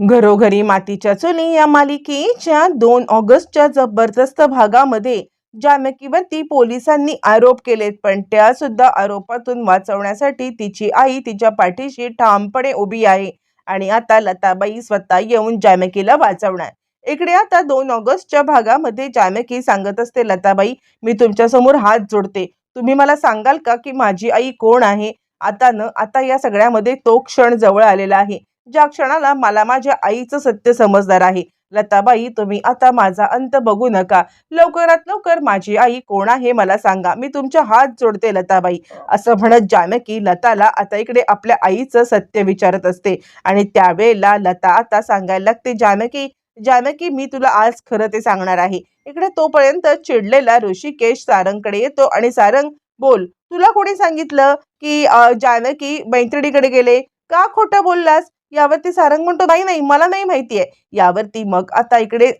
घरोघरी मातीच्या चुली या मालिकेच्या दोन ऑगस्टच्या जबरदस्त भागामध्ये जानकीवरती पोलिसांनी आरोप केलेत. पण त्या सुद्धा आरोपातून वाचवण्यासाठी तिची आई तिच्या पाठीशी ठामपणे उभी आहे आणि आता लताबाई स्वतः येऊन जानकीला वाचवणार. इकडे आता दोन ऑगस्टच्या भागामध्ये जानकी सांगत असते लताबाई मी तुमच्यासमोर हात जोडते. तुम्ही मला सांगाल का की माझी आई कोण आहे? आता न आता या सगळ्यामध्ये तो क्षण जवळ आलेला आहे. ज्या क्षणाला मला माझ्या आईचं सत्य समजणार आहे. लताबाई तुम्ही आता माझा अंत बघू नका. लवकरात लवकर माझी आई कोण आहे मला सांगा. मी तुमच्या हात जोडते लताबाई. असं म्हणत जानकी लताला आता इकडे आपल्या आईचं सत्य विचारत असते. आणि त्यावेळेला लता आता सांगायला लागते जानकी जानकी मी तुला आज खरं ते सांगणार आहे. इकडे तोपर्यंत चिडलेला ऋषिकेश सारंगकडे येतो आणि सारंग बोल तुला कोणी सांगितलं की जानकी मैत्रिणीकडे गेले? का खोटं बोललास? यावरती सारंग म्हणतो नाही नाही मला नाही माहितीये यावरती मग आता इकडे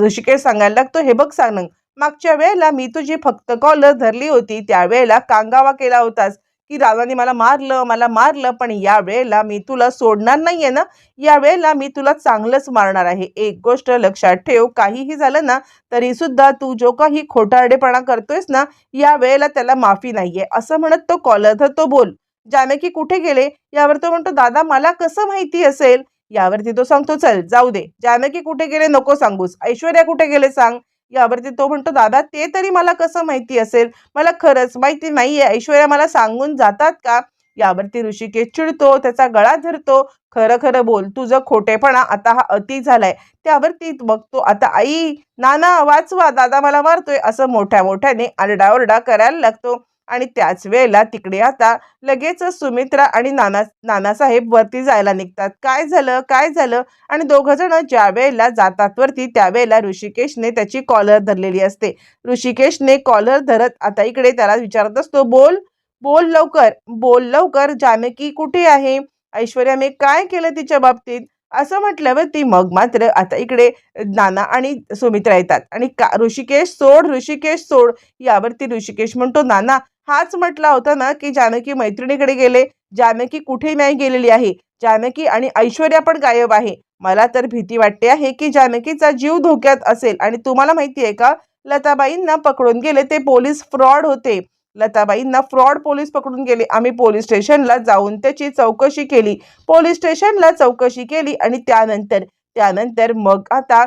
ऋषिकेश सांगायला लागतो हे बघ सारंग मागच्या वेळेला मी तुझी फक्त कॉलर धरली होती त्यावेळेला कांगावा केला होतास की राजाने मला मारलं मला मारलं पण या वेळेला मी तुला सोडणार नाहीये ना? या वेळेला मी तुला चांगलंच मारणार आहे. एक गोष्ट लक्षात ठेव काहीही झालं ना तरी सुद्धा तू जो काही खोटारडेपणा करतोयस ना या वेळेला त्याला माफी नाहीये. असं म्हणत तो कॉलर धरतो बोल. जानकी कुठे गेले? यावर तो म्हणतो दादा मला कसं माहिती असेल? यावरती तो सांगतो चल जाऊ दे. जानकी कुठे गेले? नको सांगूस. ऐश्वर्या कुठे गेले सांग. यावरती तो म्हणतो दादा ते तरी मला कसं माहिती असेल? मला खरंच माहिती नाहीये. ऐश्वर्या मला सांगून जातात का? यावरती ऋषिकेश चिडतो त्याचा गळा धरतो. खरं खरं बोल. तुझं खोटेपणा आता हा अति झालाय. त्यावरती बघतो आता आई नाना वाचवा. दादा मला मारतोय. असं मोठ्या मोठ्याने आरडाओरडा करायला लागतो. आणि त्याच वेळेला तिकडे आता लगेच सुमित्रा आणि नाना नानासाहेब वरती जायला निघतात. काय झालं? काय झालं? आणि दोघ जण ज्या वेळेला जातात वरती त्यावेळेला ऋषिकेशने त्याची कॉलर धरलेली असते. ऋषिकेशने कॉलर धरत आता इकडे त्याला विचारत असतो बोल बोल लवकर बोल लवकर. जानकी कुठे आहे? ऐश्वर्याने काय केलं तिच्या बाबतीत? असं म्हटल्यावरती मग मात्र आता इकडे नाना आणि सुमित्रा येतात. आणि का ऋषिकेश सोड ऋषिकेश सोड यावरती ऋषिकेश म्हणतो नाना हाच म्हटला होता ना की जानकी मैत्रिणीकडे गेले. जानकी कुठे नाही गेलेली आहे. जानकी आणि ऐश्वर्या पण गायब आहे. मला तर भीती वाटते आहे की जानकीचा जीव धोक्यात असेल. आणि तुम्हाला माहिती आहे का? लताबाईंना पकडून गेले. ते पोलीस फ्रॉड होते. लताबाईंना फ्रॉड पोलीस पकडून गेले. आम्ही पोलीस स्टेशनला जाऊन त्याची चौकशी केली. पोलीस स्टेशनला चौकशी केली आणि त्यानंतर त्यानंतर मग आता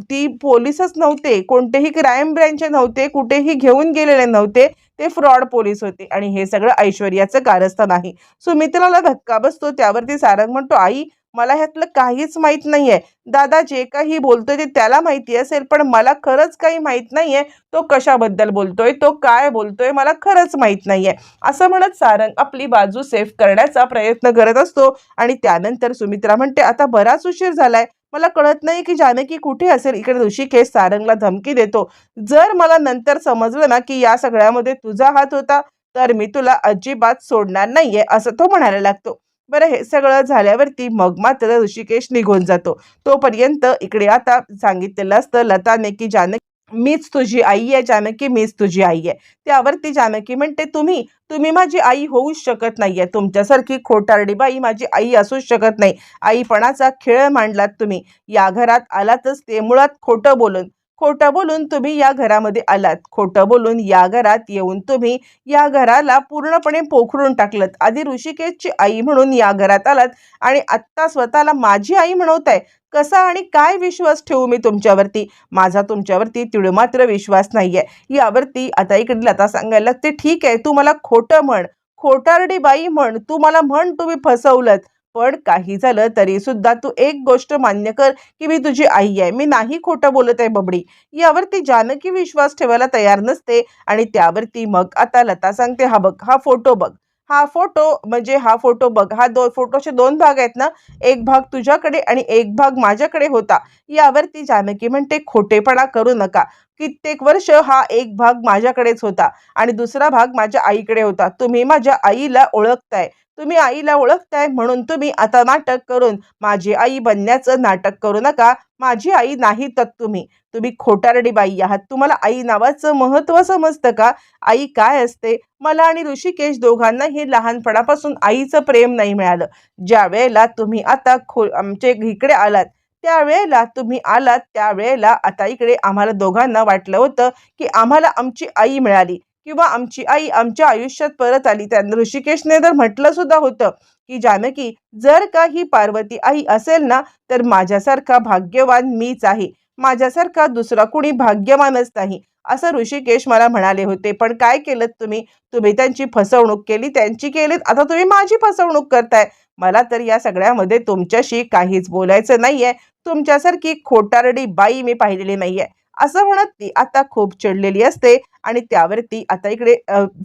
ती पोलीसच नव्हते. कोणतेही क्राईम ब्रँच नव्हते कुठेही घेऊन गेलेले नव्हते. ते फ्रॉड पोलीस होते. आणि हे सगळं ऐश्वर्याचं कारस्थान आहे. सुमित्राला धक्का बसतो त्यावरती सारंग म्हणतो आई मला ह्यातलं काहीच माहीत नाहीये. दादा जे काही बोलतोय ते त्याला माहिती असेल पण मला खरंच काही माहीत नाहीये. तो कशाबद्दल बोलतोय तो काय बोलतोय मला खरंच माहीत नाहीये. असं म्हणत सारंग आपली बाजू सेफ करण्याचा प्रयत्न करत असतो आणि त्यानंतर सुमित्रा म्हणते आता बराच उशीर झालाय. मला कळत नाही की जानकी कुठे असेल. इकडे ऋषिकेश सारंगला धमकी देतो. जर मला नंतर समजलं ना की या सगळ्यामध्ये तुझा हात होता तर मी तुला अजिबात सोडणार नाहीये असं तो म्हणायला लागतो. बरं हे सगळं झाल्यावरती मग मात्र ऋषिकेश निघून जातो. तोपर्यंत इकडे आता सांगितलेलं असतं लताने की जानकी मीच तुझी आई आहे जानकी मीच तुझी आई आहे. त्यावरती जानकी म्हणते तुम्ही तुम्ही माझी आई होऊच शकत नाहीये. तुमच्यासारखी खोटारडी बाई माझी आई असूच शकत नाही. आईपणाचा खेळ मांडलात तुम्ही. या घरात आलातच ते मुळात खोटं बोलून खोटं बोलून तुम्ही या घरामध्ये आलात. खोटं बोलून या घरात येऊन तुम्ही या घराला पूर्णपणे पोखरून टाकलत. आधी ऋषिकेशची आई म्हणून या घरात आलात आणि आत्ता स्वतःला माझी आई म्हणवताय कसा आणि काय विश्वास ठेवू मी तुमच्यावरती? माझा तुमच्यावरती तिळ मात्र विश्वास आहे यावरती आता इकडे लता सांगायला ते ठीक आहे तू मला खोटं म्हण. खोटारडी बाई म्हण. तू मला म्हण तुम्ही फसवलत. पण काही झालं तरी सुद्धा तू एक गोष्ट मान्य कर की मी तुझी आई आहे. मी नाही खोटं बोलत आहे बबडी. यावरती जानकी विश्वास ठेवायला तयार नसते आणि त्यावरती मग आता लता सांगते हा बघ हा फोटो बघ. हा फोटो म्हणजे हा फोटो बघ. हा दोन फोटोचे दोन भाग आहेत ना. एक भाग तुझ्याकडे आणि एक भाग माझ्याकडे होता. यावरती जानकी म्हणते खोटेपणा करू नका. कित्येक वर्ष हा एक भाग माझ्याकडेच होता आणि दुसरा भाग माझ्या आईकडे होता. तुम्ही माझ्या आईला ओळखताय. तुम्ही आईला ओळखताय म्हणून तुम्ही आता नाटक करून माझी आई बनण्याचं नाटक करू नका. माझी आई नाही तर तुम्ही. तुम्ही खोटारडी बाई आहात. तुम्हाला आई नावाचं महत्त्व समजतं का? आई काय असते? मला आणि ऋषिकेश दोघांनाही लहानपणापासून आईचं प्रेम नाही मिळालं. ज्या वेळेला तुम्ही आता खो आमच्या इकडे आलात त्यावेळेला तुम्ही आलात त्यावेळेला आता इकडे आम्हाला दोघांना वाटलं होतं की आम्हाला आमची आई मिळाली किंवा आमची आई आमच्या आयुष्यात परत आली. त्या ऋषिकेशने तर म्हटलं सुद्धा होतं की जानकी जर का ही पार्वती आई असेल ना तर माझ्यासारखा भाग्यवान मीच आहे. माझ्यासारखा दुसरा कुणी भाग्यवानच नाही असं ऋषिकेश मला म्हणाले होते. पण काय केलं तुम्ही? तुम्ही त्यांची फसवणूक केली त्यांची केलीत. आता तुम्ही माझी फसवणूक करताय. मला तर या सगळ्यामध्ये तुमच्याशी काहीच बोलायचं नाहीये. तुमच्यासारखी खोटारडी बाई मी पाहिलेली नाहीये. असं म्हणत ती आता खूप चिडलेली असते आणि त्यावरती आता इकडे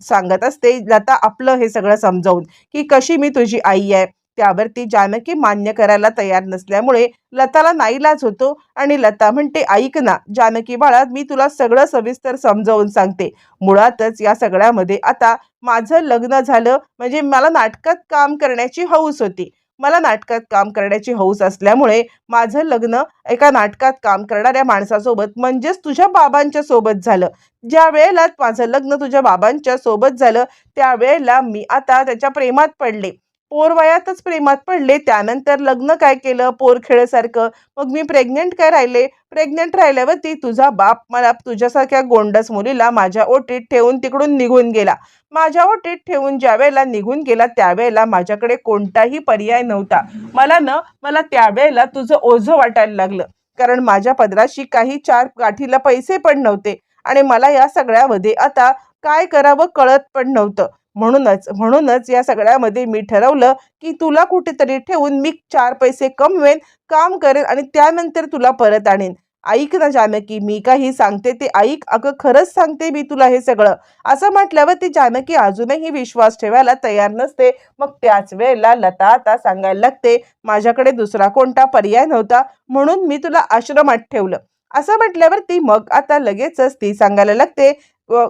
सांगत असते लता आपलं हे सगळं समजावून की कशी मी तुझी आई आहे? त्यावरती जानकी मान्य करायला तयार नसल्यामुळे लताला नाईलाज होतो आणि लता म्हणते ऐक ना जानकी बाळात मी तुला सगळं सविस्तर समजावून सांगते. मुळातच या सगळ्यामध्ये आता माझं लग्न झालं म्हणजे मला नाटकात काम करण्याची हौस होती. मला नाटकात काम करण्याची हौस असल्यामुळे माझं लग्न एका नाटकात काम करणाऱ्या माणसासोबत म्हणजेच तुझ्या बाबांच्या सोबत झालं. ज्या वेळेला माझं लग्न तुझ्या बाबांच्या सोबत झालं त्यावेळेला मी आता त्याच्या प्रेमात पडले. पोरवयातच प्रेमात पडले. त्यानंतर लग्न काय केलं? पोर खेळसारखं. मग मी प्रेग्नेंट काय राहिले? प्रेग्नेंट राहिल्यावरती तुझा बाप मला तुझ्यासारख्या गोंडस मुलीला माझ्या ओटीत ठेवून तिकडून निघून गेला. माझ्या ओटीत ठेवून ज्या वेळेला निघून गेला त्यावेळेला माझ्याकडे कोणताही पर्याय नव्हता. मला न मला त्यावेळेला तुझं ओझं वाटायला लागलं. कारण माझ्या पदराशी काही चार गाठीला पैसे पण नव्हते. आणि मला या सगळ्यामध्ये आता काय करावं कळत पण नव्हतं. म्हणूनच म्हणूनच या सगळ्यामध्ये मी ठरवलं की तुला कुठेतरी ठेवून मी चार पैसे कमवेन काम करेन आणि त्यानंतर तुला परत आणेन. ऐक ना जानकी मी काही सांगते ते ऐक अगं खरंच सांगते मी तुला हे सगळं. असं म्हटल्यावर ती जानकी अजूनही विश्वास ठेवायला तयार नसते. मग त्याच वेळेला लता आता सांगायला लागते माझ्याकडे दुसरा कोणता पर्याय नव्हता म्हणून मी तुला आश्रमात ठेवलं. असं म्हटल्यावर ती मग आता लगेचच ती सांगायला लागते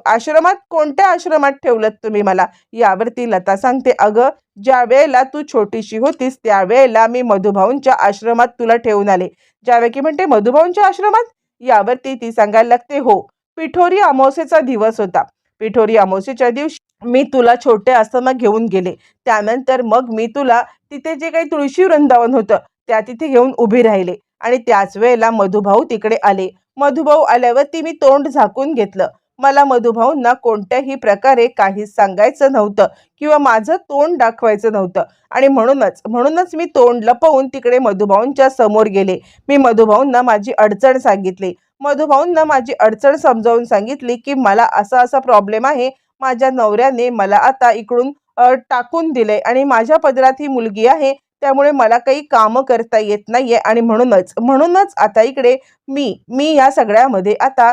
आश्रमात कोणत्या आश्रमात ठेवलं तुम्ही मला? यावरती लता सांगते अगं ज्या वेळेला तू छोटीशी होतीस त्यावेळेला मी मधुभाऊंच्या आश्रमात तुला ठेवून आले. ज्यावेळी की म्हणते मधुभाऊंच्या आश्रमात? यावरती ती सांगायला लागते हो पिठोरी अमावस्येचा दिवस होता. पिठोरी अमावस्येच्या दिवशी मी तुला छोटे असताना घेऊन गेले. त्यानंतर मग मी तुला तिथे जे काही तुळशी वृंदावन होतं त्या तिथे घेऊन उभी राहिले आणि त्याच वेळेला मधुभाऊ तिकडे आले. मधुभाऊ आल्यावरती मी तोंड झाकून घेतलं. मला मधुभाऊंना कोणत्याही प्रकारे काहीच सांगायचं नव्हतं किंवा माझं तोंड दाखवायचं नव्हतं. आणि म्हणूनच म्हणूनच मी तोंड लपवून तिकडे मधुभाऊंच्या समोर गेले. मी मधुभाऊंना माझी अडचण सांगितली. मधुभाऊंना माझी अडचण समजावून सांगितली की मला असा असा प्रॉब्लेम आहे. माझ्या नवऱ्याने मला आता इकडून टाकून दिले आणि माझ्या पदरात ही मुलगी आहे. त्यामुळे मला काही कामं करता येत नाहीये आणि म्हणूनच म्हणूनच आता इकडे मी मी या सगळ्यामध्ये आता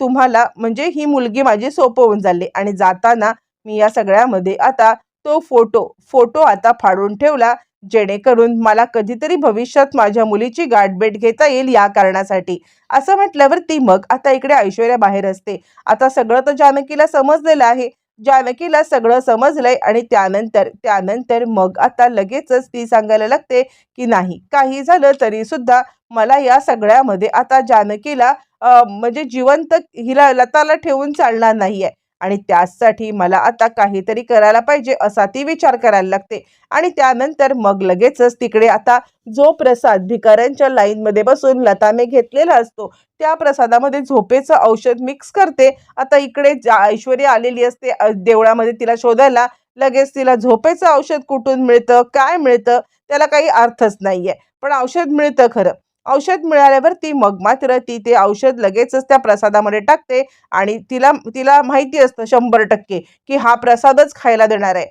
तुम्हाला म्हणजे ही मुलगी माझी सोपवून झाली आणि जाताना मी या सगळ्यामध्ये आता तो फोटो फोटो आता फाडून ठेवला जेणेकरून मला कधीतरी भविष्यात माझ्या मुलीची गाठभेट घेता येईल या कारणासाठी. असं म्हटल्यावर ती मग आता इकडे ऐश्वर्या बाहेर असते. आता सगळं तर जानकीला समजलेलं आहे. जानकीला सगळं समजलंय आणि त्यानंतर त्यानंतर मग आता लगेचच ती सांगायला लागते की नाही काही झालं तरी सुद्धा मला या सगळ्यामध्ये आता जानकीला म्हणजे जिवंत हिला लताला ठेवून चालणार नाहीये. आणि त्याचसाठी मला आता काहीतरी करायला पाहिजे असा ती विचार करायला लागते. आणि त्यानंतर मग लगेचच तिकडे आता जो प्रसाद भिकाऱ्यांच्या लाईनमध्ये बसून लताने घेतलेला असतो त्या प्रसादामध्ये झोपेचं औषध मिक्स करते. आता इकडे जा ऐश्वर्या आलेली असते देवळामध्ये तिला शोधायला लगेच तिला झोपेचं औषध कुठून मिळतं काय मिळतं त्याला काही अर्थच नाहीये. पण औषध मिळतं खरं. औषध मिळाल्यावरती मग मात्र ती ते औषध लगेचच त्या प्रसादामध्ये टाकते आणि तिला तिला माहिती असतं शंभर टक्के की हा प्रसादच खायला देणार आहे.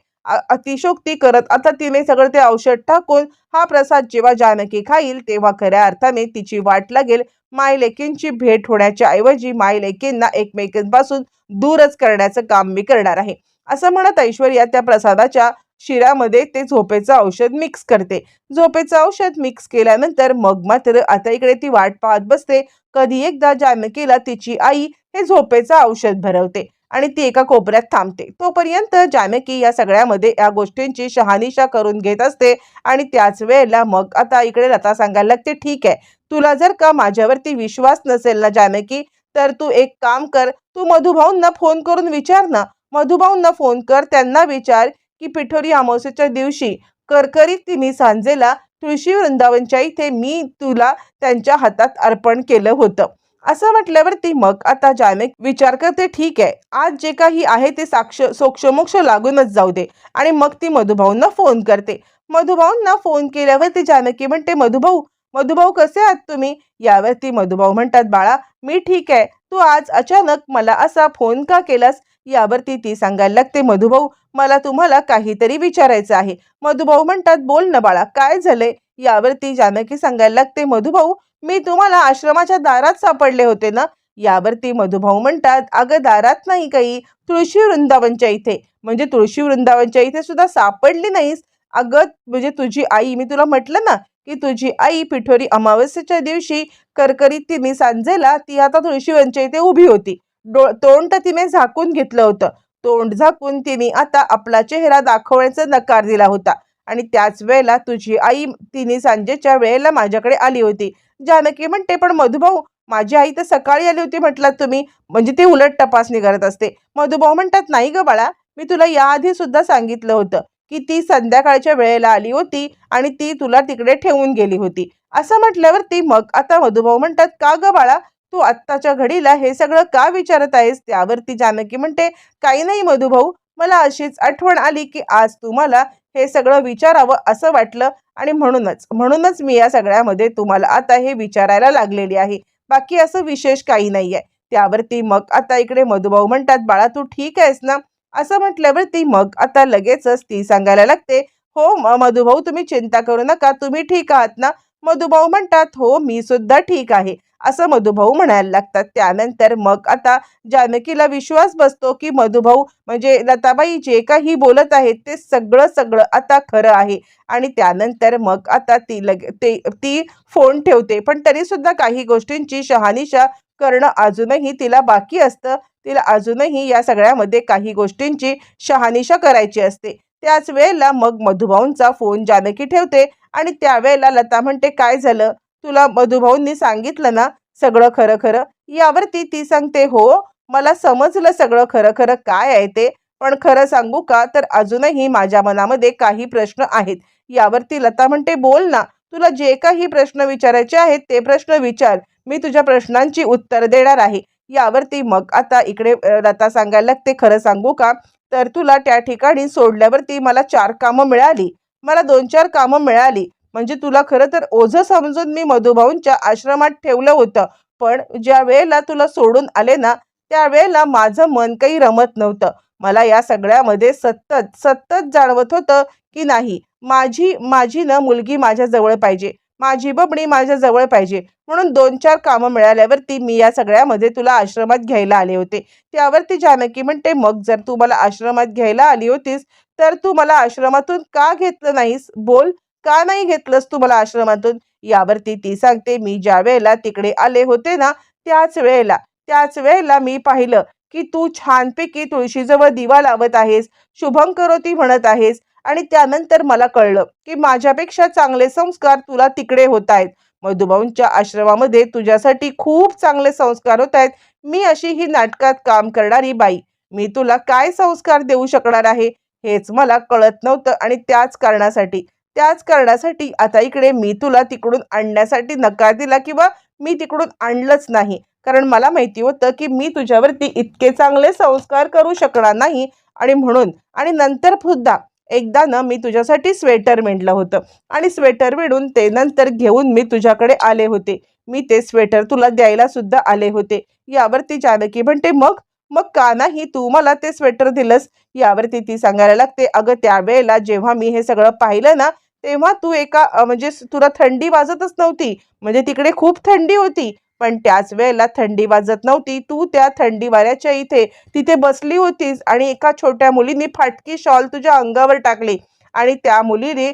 अतिशोक्ती करत आता तिने सगळं ते औषध टाकून हा प्रसाद जेव्हा जानकी खाईल तेव्हा खऱ्या अर्थाने तिची वाट लागेल. माय लेकींची भेट होण्याच्या ऐवजी माय लेकींना एकमेकांपासून दूरच करण्याचं काम मी करणार आहे. असं म्हणत ऐश्वर्या त्या प्रसादाच्या शिऱ्यामध्ये ते झोपेचं औषध मिक्स करते. झोपेचं औषध मिक्स केल्यानंतर मग मात्र आता इकडे ती वाट पाहत बसते. कधी एकदा जानकीला तिची आई हे झोपेचं औषध भरवते आणि ती एका कोपऱ्यात थांबते. तोपर्यंत जानकी या सगळ्यामध्ये या गोष्टींची शहानिशा करून घेत असते आणि त्याच वेळेला मग आता इकडे लता सांगायला लागते ठीक आहे तुला जर का माझ्यावरती विश्वास नसेल ना जानकी तर तू एक काम कर तू मधुभाऊंना फोन करून विचार ना. मधुभाऊंना फोन कर त्यांना विचार की पिठोरी अमावस्येच्या दिवशी करकरीत तिने सांजेला तुळशी वृंदावनच्या इथे मी तुला त्यांच्या हातात अर्पण केलं होतं. असं म्हटल्यावरती मग आता जानक विचार करते ठीक आहे आज जे काही आहे ते साक्ष सोक्षमोक्ष लागूनच जाऊ दे. आणि मग ती मधुभाऊंना फोन करते. मधुभाऊंना फोन केल्यावर ती जानकी म्हणते मधुभाऊ मधुभाऊ कसे आहात तुम्ही? यावरती मधुभाऊ म्हणतात बाळा मी ठीक आहे. तू आज अचानक मला असा फोन का केलास? यावरती ती सांगायला लागते मधुभाऊ मला तुम्हाला काहीतरी विचारायचं आहे. मधुभाऊ म्हणतात बोल ना बाळा काय झालंय? यावरती जानकी सांगायला लागते मधुभाऊ मी तुम्हाला आश्रमाच्या दारात सापडले होते ना? यावरती मधुभाऊ म्हणतात अगं दारात नाही काही. तुळशी वृंदावनच्या इथे. म्हणजे तुळशी वृंदावनच्या इथे सुद्धा सापडली नाहीस? अगं म्हणजे तुझी आई मी तुला म्हटलं ना की तुझी आई पिठोरी अमावस्येच्या दिवशी करकरीत तिने सांजेला ती आता तुळशीवनच्या इथे उभी होती. डो तोंड तर तिने झाकून घेतलं होतं. तोंड झाकून तिने आता आपला चेहरा दाखवण्याचा नकार दिला होता. आणि त्याच वेळेला तुझी आई तिने सांजेच्या वेळेला माझ्याकडे आली होती. जानकी म्हणते पण मधुभाऊ माझी आई तर सकाळी आली होती म्हटलात तुम्ही. म्हणजे ती उलट तपासणी करत असते. मधुभाऊ म्हणतात नाही ग बाळा मी तुला याआधी सुद्धा सांगितलं होतं. की ती संध्याकाळच्या वेळेला आली होती आणि ती तुला तिकडे ठेवून गेली होती. असं म्हटल्यावर ती मग आता मधुभाऊ म्हणतात का ग बाळा तू आत्ताच्या घडीला हे सगळं का विचारत आहेस? त्यावरती जानकी म्हणते काही नाही मधुभाऊ मला अशीच आठवण आली की आज तुम्हाला हे सगळं विचारावं असं वाटलं आणि म्हणूनच म्हणूनच मी या सगळ्यामध्ये तुम्हाला आता हे विचारायला लागलेली आहे. बाकी असं विशेष काही नाही आहे त्यावरती मग आता इकडे मधुभाऊ म्हणतात बाळा तू ठीक आहेस ना? असं म्हटल्यावरती मग आता लगेचच ती सांगायला लागते हो म- मधुभाऊ तुम्ही चिंता करू नका तुम्ही ठीक आहात ना? मधुभाऊ म्हणतात हो मी सुद्धा ठीक आहे. असं मधुभाऊ म्हणायला लागतात. त्यानंतर मग आता जानकीला विश्वास बसतो की मधुभाऊ म्हणजे लताबाई जे काही बोलत आहेत ते सगळं सगळं आता खरं आहे. आणि त्यानंतर मग आता ती लगे ते ती फोन ठेवते. पण तरी सुद्धा काही गोष्टींची शहानिशा करणं अजूनही तिला बाकी असतं. तिला अजूनही या सगळ्यामध्ये काही गोष्टींची शहानिशा करायची असते. त्याच वेळेला मग मधुभाऊंचा फोन जानकी ठेवते आणि त्यावेळेला लता म्हणते काय झालं? तुला मधुभाऊंनी सांगितलं ना सगळं खरं खरं? यावरती ती सांगते हो मला समजलं सगळं खरं खरं काय आहे ते पण खरं सांगू का? तर अजूनही माझ्या मनामध्ये काही प्रश्न आहेत. यावरती लता म्हणते बोल ना तुला जे काही प्रश्न विचारायचे आहेत ते प्रश्न विचार. मी तुझ्या प्रश्नांची उत्तर देणार आहे. यावरती मग आता इकडे लता सांगायला लागते खरं सांगू का? तर तुला त्या ठिकाणी सोडल्यावरती मला चार कामं मिळाली. मला दोन चार कामं मिळाली. म्हणजे तुला खरं तर ओझं समजून मी मधुभाऊंच्या आश्रमात ठेवलं होतं. पण ज्या वेळेला तुला सोडून आले ना त्यावेळेला माझं मन काही रमत नव्हतं. मला या सगळ्यामध्ये सतत सतत जाणवत होतं की नाही माझी माझी ना मुलगी माझ्याजवळ पाहिजे. माझी बबणी माझ्या जवळ पाहिजे. म्हणून दोन चार कामं मिळाल्यावरती मी या सगळ्यामध्ये तुला आश्रमात घ्यायला आले होते. त्यावरती जानकी म्हणते मग जर तू मला आश्रमात घ्यायला आली होतीस तर तू मला आश्रमातून का घेतलं नाहीस? बोल का नाही घेतलंस तू मला आश्रमातून? यावरती ती सांगते मी ज्या वेळेला तिकडे आले होते ना त्याच वेळेला त्याच वेळेला मी पाहिलं की तू छानपैकी तुळशीजवळ दिवा लावत आहेस शुभंकरोती म्हणत आहेस आणि त्यानंतर मला कळलं की माझ्यापेक्षा चांगले संस्कार तुला तिकडे होत आहेत. मधुभाऊंच्या आश्रमामध्ये तुझ्यासाठी खूप चांगले संस्कार होत आहेत. मी अशी ही नाटकात काम करणारी बाई. मी तुला काय संस्कार देऊ शकणार आहे? हेच मला कळत नव्हतं आणि त्याच कारणासाठी. त्याच कारणासाठी आता इकडे मी तुला तिकडून आणण्यासाठी नकार दिला किंवा मी तिकडून आणलंच नाही. कारण मला माहिती होतं की मी तुझ्यावरती इतके चांगले संस्कार करू शकणार नाही. आणि म्हणून आणि नंतर सुद्धा एकदा ना मी तुझ्यासाठी स्वेटर विणलं होतं. आणि स्वेटर विणून ते नंतर घेऊन मी तुझ्याकडे आले होते. मी ते स्वेटर तुला द्यायला सुद्धा आले होते. यावरती जानकी म्हणते मग? मग का नाही तू मला ते स्वेटर दिलंस? यावरती ती सांगायला लागते अगं त्यावेळेला जेव्हा मी हे सगळं पाहिलं ना तेव्हा तू एका म्हणजे तुला थंडी वाजतच नव्हती. म्हणजे तिकडे खूप थंडी होती. पण त्याच वेळेला थंडी वाजत नव्हती. तू त्या थंडी वाऱ्याच्या इथे तिथे बसली होतीस आणि एका छोट्या मुलीने फाटकी शॉल तुझ्या अंगावर टाकली आणि त्या मुलीने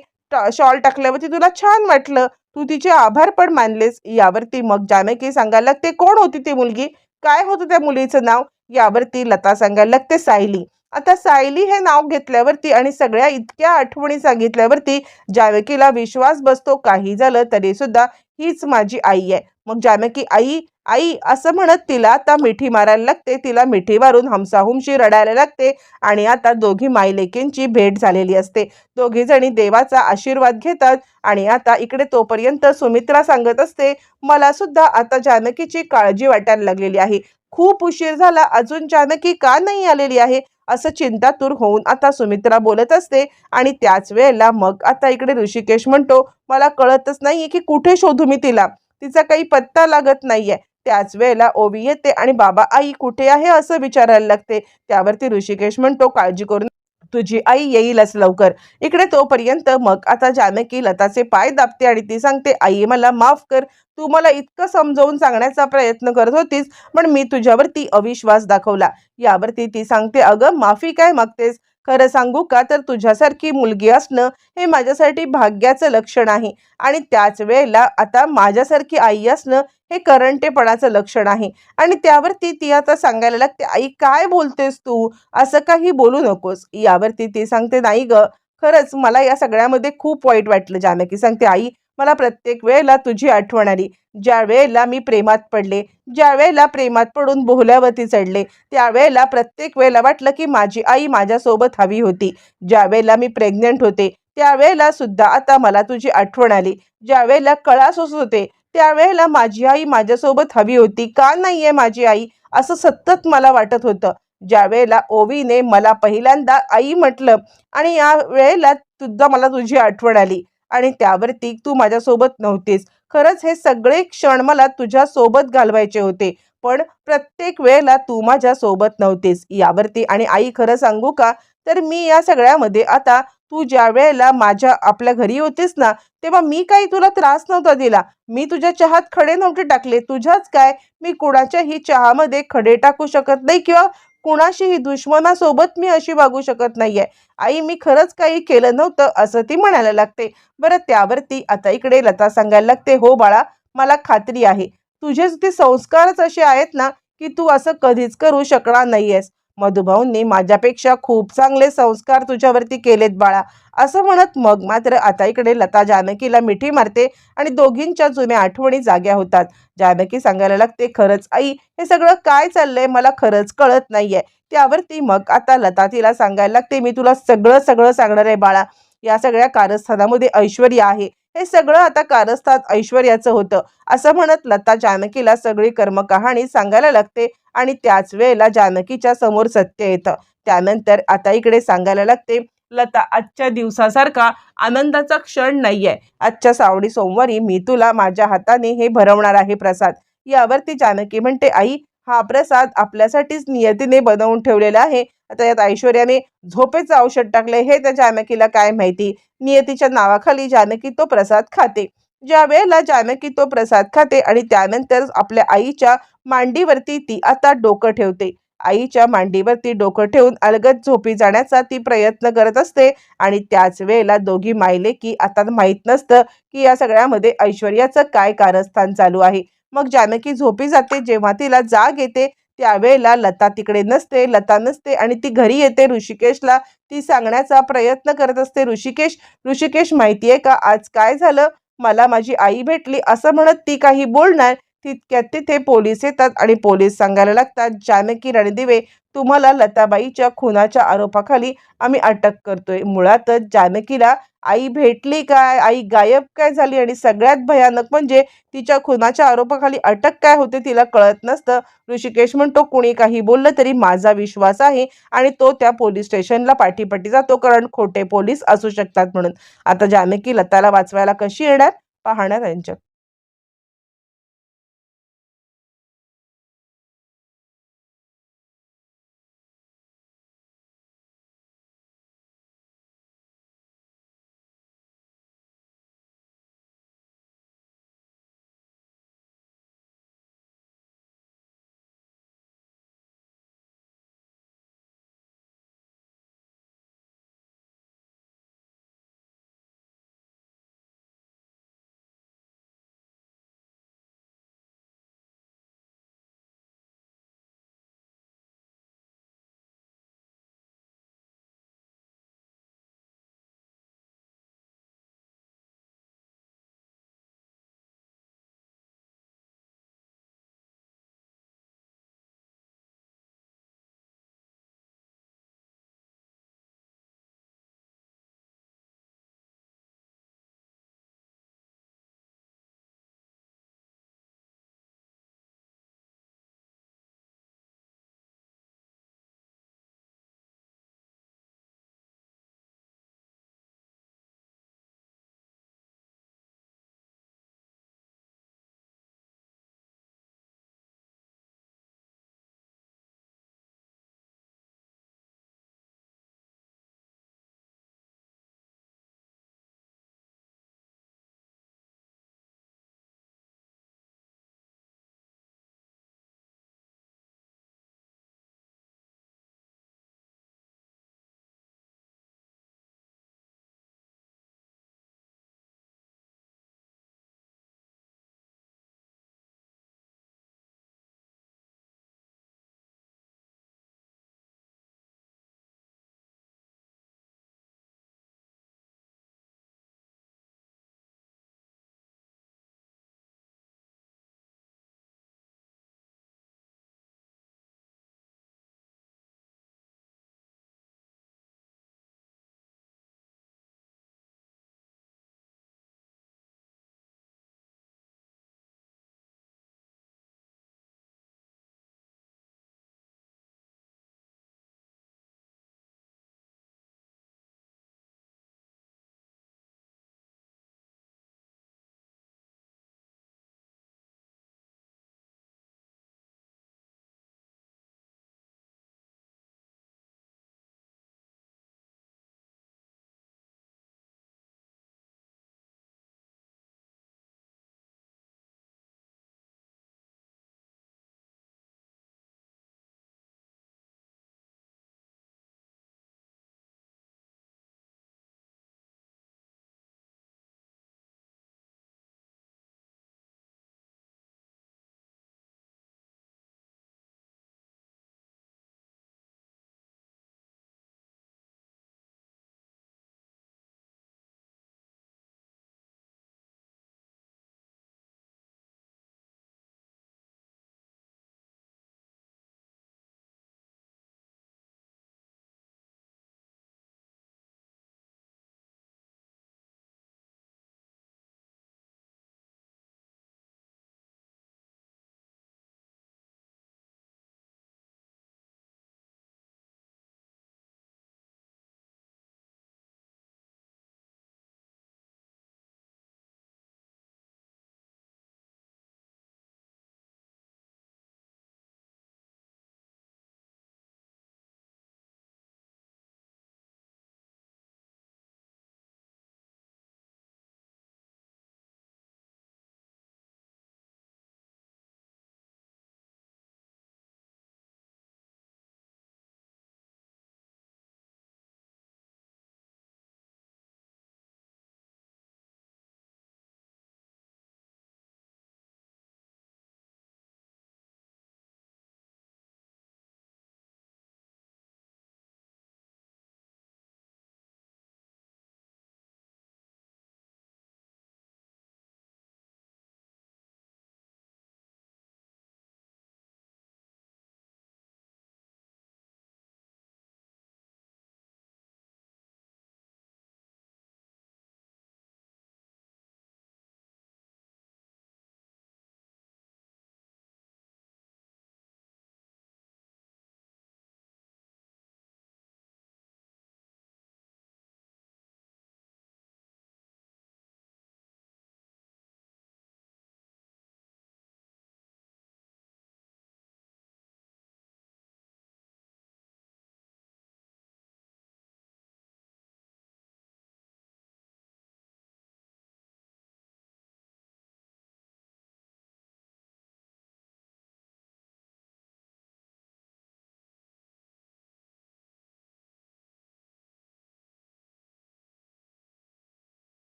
शॉल टाकल्यावरती तुला छान वाटलं. तू तिचे आभार पण मानलेस. यावरती मग जानकी सांगायला लागते कोण होती ती मुलगी? काय होतं त्या मुलीचं नाव? यावरती लता सांगायला लागते सायली. आता सायली हे नाव घेतल्यावरती आणि सगळ्या इतक्या आठवणी सांगितल्यावरती जानकीला विश्वास बसतो. काही झालं तरी सुद्धा हीच माझी आई आहे. मग जानकी आई आई असं म्हणत तिला आता मिठी मारायला लागते तिला मिठी मारून हमसाहुमशी रडायला लागते आणि आता दोघी मायलेकींची भेट झालेली असते. दोघी जणी देवाचा आशीर्वाद घेतात आणि आता इकडे तोपर्यंत सुमित्रा सांगत असते मला सुद्धा आता जानकीची काळजी वाटायला लागलेली आहे. खूप उशीर झाला अजून जानकी का नाही आलेली आहे? असं चिंतातूर होऊन आता सुमित्रा बोलत असते आणि त्याच वेळेला मग आता इकडे ऋषिकेश म्हणतो मला कळतच नाही की कुठे शोधू मी तिला. तिचा काही पत्ता लागत नाहीये. त्याच वेळेला ओवी येते आणि बाबा आई कुठे आहे? असं विचारायला लागते. त्यावरती ऋषिकेश म्हणतो काळजी करून तुझी आई येईलच लवकर. इकडे तोपर्यंत मग आता जानकी लताचे पाय दाबते आणि ती सांगते आई मला माफ कर. तू मला इतकं समजावून सांगण्याचा प्रयत्न करत होतीस पण मी तुझ्यावरती अविश्वास दाखवला. यावरती ती सांगते अगं माफी काय मागतेस? खरं सांगू का? तर तुझ्यासारखी मुलगी असणं हे माझ्यासाठी भाग्याचं लक्षण आहे. आणि त्याच वेळेला आता माझ्यासारखी आई असणं हे करंटेपणाचं लक्षण आहे. आणि त्यावरती ती आता सांगायला लागते आई काय बोलतेस तू? असं काही बोलू नकोस. यावरती ती सांगते नाही ग खरंच मला या सगळ्यामध्ये खूप वाईट वाटलं. जानकी सांगते आई मला प्रत्येक वेळेला तुझी आठवण आली. ज्या वेळेला मी प्रेमात पडले ज्या वेळेला प्रेमात पडून बोहल्यावरती चढले त्यावेळेला प्रत्येक वेळेला वाटलं की माझी आई माझ्यासोबत हवी होती. ज्या वेळेला मी प्रेग्नंट होते त्यावेळेला सुद्धा आता मला तुझी आठवण आली. ज्या वेळेला कळा सोसत होते त्यावेळेला माझी आई माझ्यासोबत हवी होती. का नाहीये माझी आई? असं सतत मला वाटत होतं. ज्या वेळेला ओवीने मला पहिल्यांदा आई म्हटलं आणि या वेळेला सुद्धा मला तुझी आठवण आली. आणि त्यावरती तू माझ्यासोबत नव्हतीस. खरंच हे सगळे क्षण मला तुझ्या सोबत घालवायचे होते. पण प्रत्येक वेळेला तू माझ्या सोबत नव्हतीस. यावरती आणि आई खरं सांगू का? तर मी या सगळ्यामध्ये आता तू ज्या वेळेला माझ्या आपल्या घरी होतीस ना तेव्हा मी काही तुला त्रास नव्हता दिला. मी तुझ्या चहात खडे नव्हते टाकले. तुझ्याच काय? मी कोणाच्याही चहामध्ये खडे टाकू शकत नाही किंवा कुणाशीही दुश्मनासोबत मी अशी वागू शकत नाहीये. आई मी खरंच काही केलं नव्हतं असं ती म्हणायला लागते. बरं त्यावरती आता इकडे लता सांगायला लागते हो बाळा मला खात्री आहे. तुझे ते संस्कारच असे आहेत ना की तू असं कधीच करू शकणार नाहीयेस. मधुभाऊंनी माझ्यापेक्षा खूप चांगले संस्कार तुझ्यावरती केलेत बाळा. असं म्हणत मग मात्र आता इकडे लता जानकीला मिठी मारते आणि दोघींच्या जुन्या आठवणी जाग्या होतात. जानकी सांगायला लागते खरंच आई हे सगळं काय चाललंय? मला खरंच कळत नाहीये. त्यावरती मग आता लता तिला सांगायला लागते मी तुला सगळं सगळं सांगणार आहे बाळा. या सगळ्या कारस्थानामध्ये ऐश्वर्या आहे. हे सगळं आता कारस्थान ऐश्वर्याचं होतं. असं म्हणत लता जानकीला सगळी कर्मकहाणी सांगायला लागते आणि त्याच वेळेला जानकीच्या समोर सत्य येतं. त्यानंतर आता इकडे सांगायला लागते लता आजच्या दिवसासारखा आनंदाचा क्षण नाहीये. आजच्या सावडी सोमवारी मी तुला माझ्या हाताने हे भरवणार आहे प्रसाद. यावरती जानकी म्हणते आई हा प्रसाद आपल्यासाठीच नियतीने बनवून ठेवलेला आहे. आता यात ऐश्वर्याने झोपेचं औषध टाकले हे त्या जानकीला काय माहिती? नियतीच्या नावाखाली जानकी तो प्रसाद खाते. ज्या वेळेला जानकी तो प्रसाद खाते आणि त्यानंतर आपल्या आईच्या मांडीवरती ती आता डोकं ठेवते. आईच्या मांडीवरती डोकं ठेवून अलगद झोपी जाण्याचा ती प्रयत्न करत असते आणि त्याच वेळेला दोघी मायले की आता माहीत नसतं की या सगळ्यामध्ये ऐश्वर्याचं काय कारस्थान चालू आहे. मग जानकी झोपी जाते जेव्हा तिला जाग येते त्यावेळेला लता तिकडे नसते लता नसते आणि ती घरी येते ऋषिकेशला. ती सांगण्याचा प्रयत्न करत असते ऋषिकेश ऋषिकेश माहितीये का? आज काय झालं? मला माझी आई भेटली. असं म्हणत ती काही बोलणार तितक्यात तिथे पोलीस येतात आणि पोलीस सांगायला लागतात जानकी रणदिवे तुम्हाला लताबाईच्या खुनाच्या आरोपाखाली आम्ही अटक करतोय. मुळातच जानकीला आई भेटली काय? आई गायब काय झाली? आणि सगळ्यात भयानक म्हणजे तिच्या खुनाच्या आरोपाखाली अटक काय होते तिला कळत नसतं. ऋषिकेश म्हणतो कुणी काही बोललं तरी माझा विश्वास आहे आणि तो त्या पोलीस स्टेशनला पाठीपाठी जातो कारण खोटे पोलीस असू शकतात म्हणून. आता जानकी लताला वाचवायला कशी येणार? पाहणार यांच्यात.